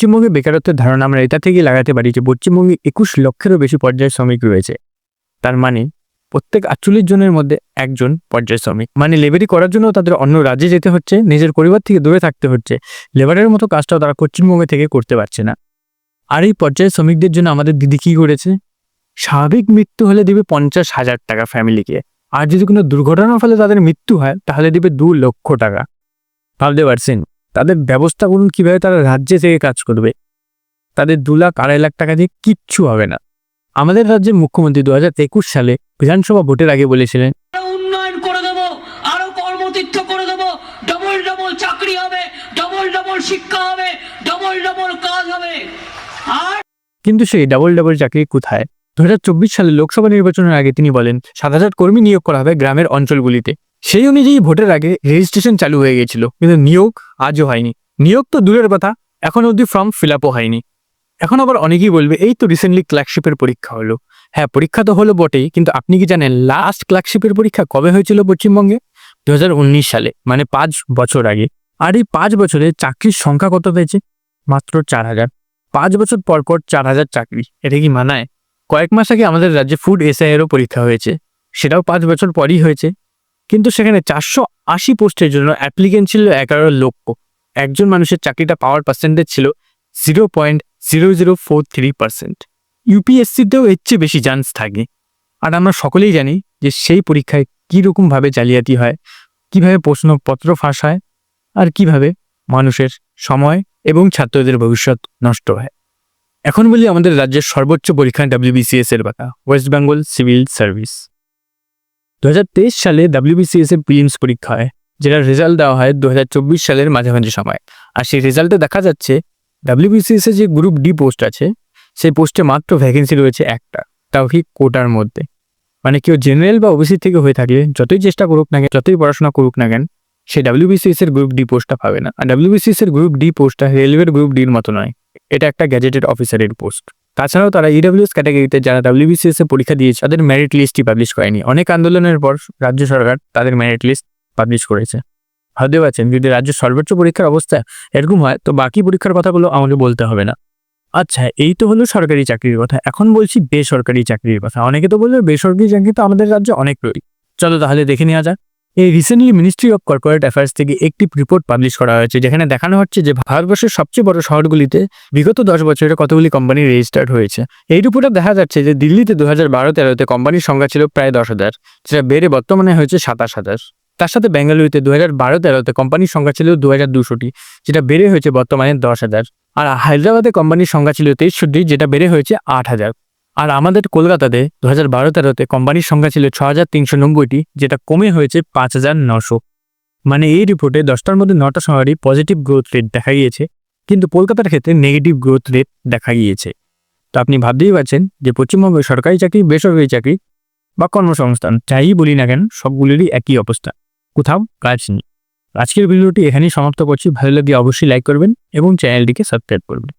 পশ্চিমবঙ্গে বেকারত্বের ধারণা আমরা এটা থেকেই লাগাতে পারি যে পশ্চিমবঙ্গে একুশ লক্ষেরও বেশি পর্যায় শ্রমিক রয়েছে। তার মানে প্রত্যেক আটচল্লিশ জনের মধ্যে একজন পর্যায় শ্রমিক। মানে লেবারি করার জন্য তাদের অন্য রাজ্যে যেতে হচ্ছে, নিজের পরিবার থেকে দূরে থাকতে হচ্ছে। লেবারের মতো কাজটাও তারা পশ্চিমবঙ্গে থেকে করতে পারছে না। আর এই পর্যায় শ্রমিকদের জন্য আমাদের দিদি কী করেছে? স্বাভাবিক মৃত্যু হলে দিবে পঞ্চাশ হাজার টাকা ফ্যামিলিকে আর যদি কোনো দুর্ঘটনার ফলে তাদের মৃত্যু হয়, তাহলে দিবে দু লক্ষ টাকা। ভাবতে পারছেন? তাদের ব্যবস্থা করুন কীভাবে তারা রাজ্যে থেকে কাজ করবে। তাদের দু লাখ আড়াই লাখ টাকা দিয়ে কিচ্ছু হবে না। আমাদের রাজ্যের মুখ্যমন্ত্রী দু হাজার একুশ সালে বিধানসভা ভোটের আগে বলেছিলেন আরও উন্নয়ন করে দেবো আরও কর্মতীর্থ করে দেবো ডবল ডবল চাকরি হবে ডবল ডবল শিক্ষা হবে ডবল ডবল কাজ হবে। আর কিন্তু সেই ডাবল ডাবল চাকরি কোথায়? দু হাজার চব্বিশ সালে লোকসভা নির্বাচনের আগে তিনি বলেন সাত হাজার কর্মী নিয়োগ করা হবে গ্রামের অঞ্চলগুলিতে। সেই অনুযায়ী ভোটের আগে রেজিস্ট্রেশন চালু হয়ে গেছিল কিন্তু নিয়োগ আজও হয়নি। নিয়োগ তো দূরের কথা, এখন অবধি ফর্ম ফিল আপও হয়নি। এখন আবার অনেকেই বলবে, এই তো রিসেন্টলি ক্লার্কশিপের পরীক্ষা হলো। হ্যাঁ পরীক্ষা তো হলো বটেই, কিন্তু আপনি কি জানেন লাস্ট ক্লার্কশিপের পরীক্ষা কবে হয়েছিল পশ্চিমবঙ্গে? দু হাজার উনিশ সালে মানে পাঁচ বছর আগে। আর এই পাঁচ বছরে চাকরির সংখ্যা কত হয়েছে? মাত্র চার হাজার। পাঁচ বছর পর পর চার হাজার চাকরি। এটা কি মানায়? কয়েক মাস আগে আমাদের রাজ্যে ফুড এসআই এরও পরীক্ষা হয়েছে। সেটাও পাঁচ বছর পরই হয়েছে। কিন্তু সেখানে চারশো আশি পোস্টের জন্য অ্যাপ্লিকেন্ট ছিল এগারো লক্ষ। একজন মানুষের চাকরিটা পাওয়ার পার্সেন্টেজ ছিল zero point zero zero four three percent ইউপিএসসিতেও এর চেয়ে বেশি চান্স থাকে। আর আমরা সকলেই জানি যে সেই পরীক্ষায় কীরকমভাবে জালিয়াতি হয়, কীভাবে প্রশ্নপত্র ফাঁস হয়, আর কীভাবে মানুষের সময় এবং ছাত্রদের ভবিষ্যৎ নষ্ট হয়। এখন বলি আমাদের রাজ্যের সর্বোচ্চ পরীক্ষা ডাব্লিউবিসিএস এর কথা ওয়েস্ট বেঙ্গল সিভিল সার্ভিস দু হাজার তেইশ সালে ডাব্লিউবিসিএস এর প্রিলিমস পরীক্ষা হয় যেটার রেজাল্ট দেওয়া হয় দু হাজার চব্বিশ সালের মাঝামাঝি সময়। আর সেই রেজাল্টে দেখা যাচ্ছে ডাব্লিউবিসিএস এর যে গ্রুপ ডি পোস্ট আছে, সেই পোস্টে মাত্র ভ্যাকেন্সি রয়েছে একটা, তাও কি কোটার মধ্যে। মানে কেউ জেনারেল বা ওবিসি থেকে হয়ে থাকলে যতই চেষ্টা করুক না কেন, যতই পড়াশোনা করুক না কেন, সে ডাব্লিউবিসিএস এর গ্রুপ ডি পোস্টটা পাবে না। আর ডাব্লিউবিসিএস এর গ্রুপ ডি পোস্টটা রেলওয়ের গ্রুপ ডির মতো নয়, এটা একটা গ্যাজেটেড অফিসারের পোস্ট তাছাড়াও তারা ইডাব্লিউএস ক্যাটাগরিতে যারা ডাব্লিউবিসিএস এ পরীক্ষা দিয়েছে, তাদের মেরিট লিস্টই পাবলিশ করেনি। অনেক আন্দোলনের পর রাজ্য সরকার তাদের মেরিট লিস্ট পাবলিশ করেছে। ভাবতে পারছেন, যদি রাজ্যের সর্বোচ্চ পরীক্ষার অবস্থা এরকম হয়, তো বাকি পরীক্ষার কথাগুলো আমাকে বলতে হবে না। আচ্ছা এই তো হলো সরকারি চাকরির কথা। এখন বলছি বেসরকারি চাকরির কথা। অনেকে তো বলবে বেসরকারি চাকরি তো আমাদের রাজ্যে অনেক রয়েছে চলো তাহলে দেখে নেওয়া যাক। এই recently ministry of corporate affairs থেকে একটি রিপোর্ট পাবলিশ করা হয়েছে, যেখানে দেখানো হচ্ছে যে ভারতবর্ষের সবচেয়ে বড় শহরগুলিতে বিগত দশ বছরে কতগুলি কোম্পানি রেজিস্টার্ড হয়েছে। এই রিপোর্টে দেখা যাচ্ছে যে দিল্লিতে দু হাজার বারো তেরোতে কোম্পানির সংখ্যা ছিল প্রায় দশ হাজার, যেটা বেড়ে বর্তমানে হয়েছে সাতাশ হাজার। তার সাথে বেঙ্গালুরুতে দু হাজার বারো তেরোতে কোম্পানির সংখ্যা ছিল দু হাজার দুশোটি, যেটা বেড়ে হয়েছে বর্তমানে দশ হাজার। আর হায়দ্রাবাদে কোম্পানির সংখ্যা ছিল তেইশশোটি, যেটা বেড়ে হয়েছে আট হাজার। আর আমাদের কলকাতাতে দু হাজার বারো তেরোতে কোম্পানির সংখ্যা ছিল ছ হাজার তিনশো নব্বইটি, যেটা কমে হয়েছে পাঁচ হাজার নশো। মানে এই রিপোর্টে দশটার মধ্যে নটা শহরই পজিটিভ গ্রোথ রেট দেখা গিয়েছে, কিন্তু কলকাতার ক্ষেত্রে নেগেটিভ গ্রোথ রেট দেখা গিয়েছে। তো আপনি ভাবতেই পারছেন যে পশ্চিমবঙ্গের সরকারি চাকরি, বেসরকারি চাকরি বা কর্মসংস্থান, যাই বলি না কেন, সবগুলোরই একই অবস্থা। কোথাও কাজ নেই। আজকের ভিডিওটি এখানেই সমাপ্ত করছি। ভালো লাগলে অবশ্যই লাইক করবেন এবং চ্যানেলটিকে সাবস্ক্রাইব করবেন।